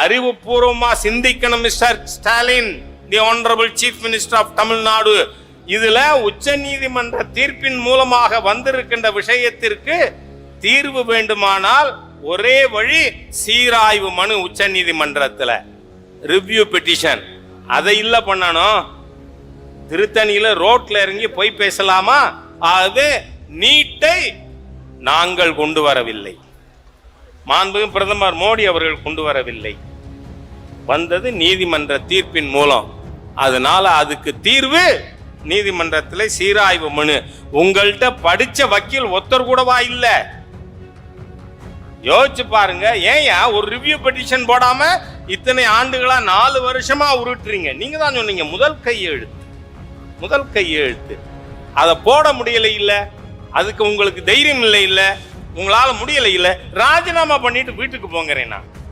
அறிவுபூர்வமா சிந்திக்கணும் mister Stalin the honourable chief minister of Tamil Nadu இதுல உச்ச நீதிமன்ற தீர்ப்பின் மூலமாக வந்திருக்கின்ற விஷயத்திற்கு தீர்வு வேண்டுமானால் ஒரே வழி சீராய்வு மனு உச்ச நீதிமன்றத்தில். ரிவ்யூ பெட்டிஷன் அதை இல்லை பண்ணணும். திருத்தணியில் ரோட்ல இறங்கி போய் பேசலாமா? அது நீட்டை நாங்கள் கொண்டு வரவில்லை. மாண்புமிகு பிரதமர் மோடி அவர்கள் கொண்டு வரவில்லை. வந்தது நீதிமன்ற தீர்ப்பின் மூலம். அதனால அதுக்கு தீர்வு நீதிமன்றத்தில் சீராய்வு மனு. உங்கள்கிட்ட படிச்ச வக்கீல் ஒத்தர் கூடவா இல்லை? யோசிச்சு பாருங்க. ஏன் ஒரு ரிவ்யூ பெட்டிஷன் போடாம இத்தனை ஆண்டுகளா நாலு வருஷமா உருட்டுறீங்க. நீங்க தான் சொன்னீங்க முதல் கையெழுத்து முதல் கையெழுத்து அதை போட முடியல இல்ல. அதுக்கு உங்களுக்கு தைரியம் இல்லை இல்ல. உங்களால முடியல இல்ல. ராஜினாமா பண்ணிட்டு வீட்டுக்கு போங்கிறேன் நான்.